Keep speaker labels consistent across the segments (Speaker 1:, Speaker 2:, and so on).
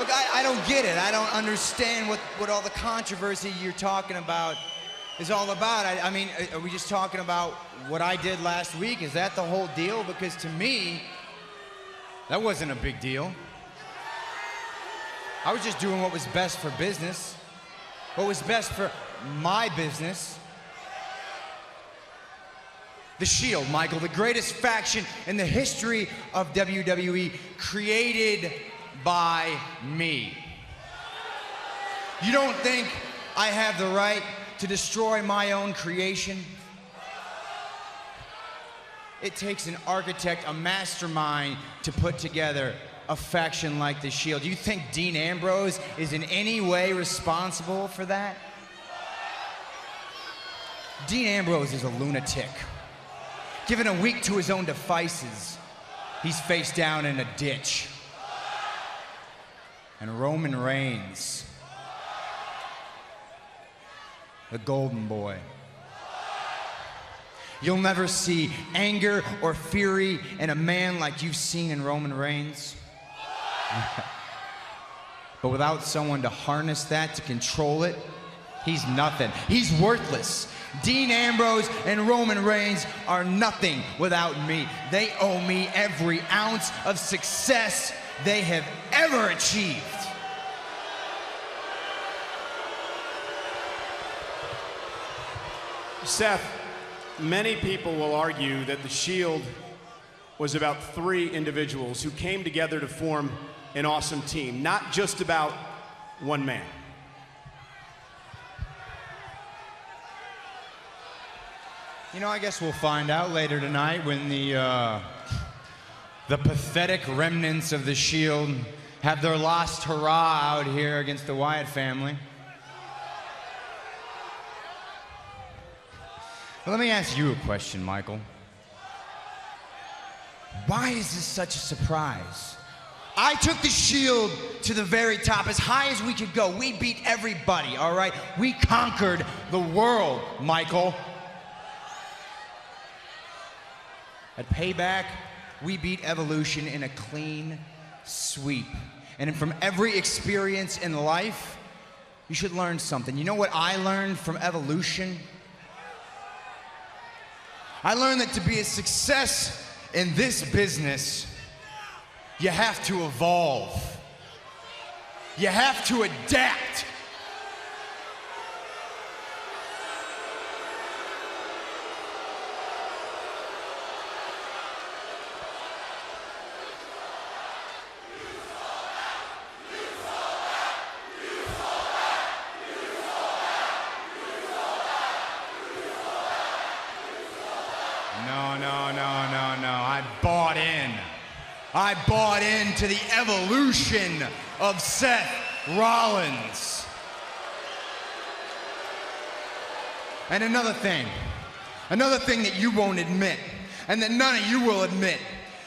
Speaker 1: Look, I, I don't get it. I don't understand what, what all the controversy you're talking about is all about. I, I mean, are- we just talking about what I did last week? Is that the whole deal? Because to me, that wasn't a big deal. I was just doing what was best for business, what was best for my business. The Shield, Michael, the greatest faction in the history of WWE, created by me. You don't think I have the right to destroy my own creation? It takes an architect, a mastermind, to put together a faction like the Shield. You think Dean Ambrose is in any way responsible for that? Dean Ambrose is a lunatic. Given a week to his own devices, he's face down in a ditch. And Roman Reigns, the golden boy. You'll never see anger or fury in a man like you've seen in Roman Reigns. but without someone to harness that, to control it, he's nothing. He's worthless. Dean Ambrose and Roman Reigns are nothing without me. They owe me every ounce of success they have ever achieved.
Speaker 2: Seth, many people will argue that the Shield was about three individuals who came together to form an awesome team, not just about one man.
Speaker 1: You know, I guess we'll find out later tonight when the uh, the pathetic remnants of the Shield have their last hurrah out here against the Wyatt family. But let me ask you a question, Michael. Why is this such a surprise? I took the Shield to the very top, as high as we could go. We beat everybody, all right? We conquered the world, Michael. At Payback, we beat Evolution in a clean sweep. And from every experience in life, you should learn something. You know what I learned from Evolution? I learned that to be a success in this business, you have to evolve. You have to adapt. No, no, no, no, no. I bought in. I bought into the evolution of Seth Rollins. And another thing, another thing that you won't admit, and that none of you will admit,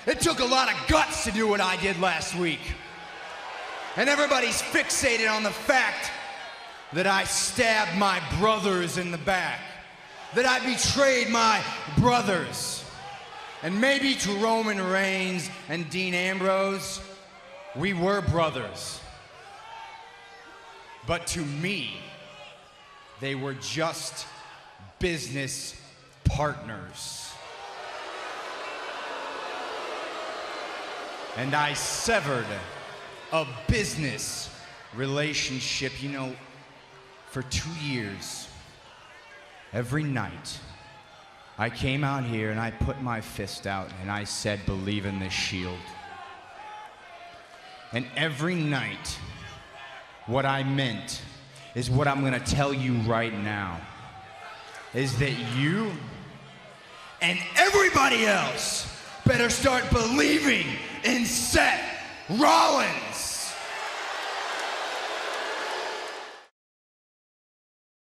Speaker 1: it took a lot of guts to do what I did last week. And everybody's fixated on the fact that I stabbed my brothers in the back, that I betrayed my brothers. And maybe to Roman Reigns and Dean Ambrose, we were brothers. But to me, they were just business partners. And I severed a business relationship, you know, for two years. Every night, I came out here and I put my fist out and I said, Believe in the shield. And every night, what I meant is what I'm gonna tell you right now is that you and everybody else better start believing in Seth Rollins.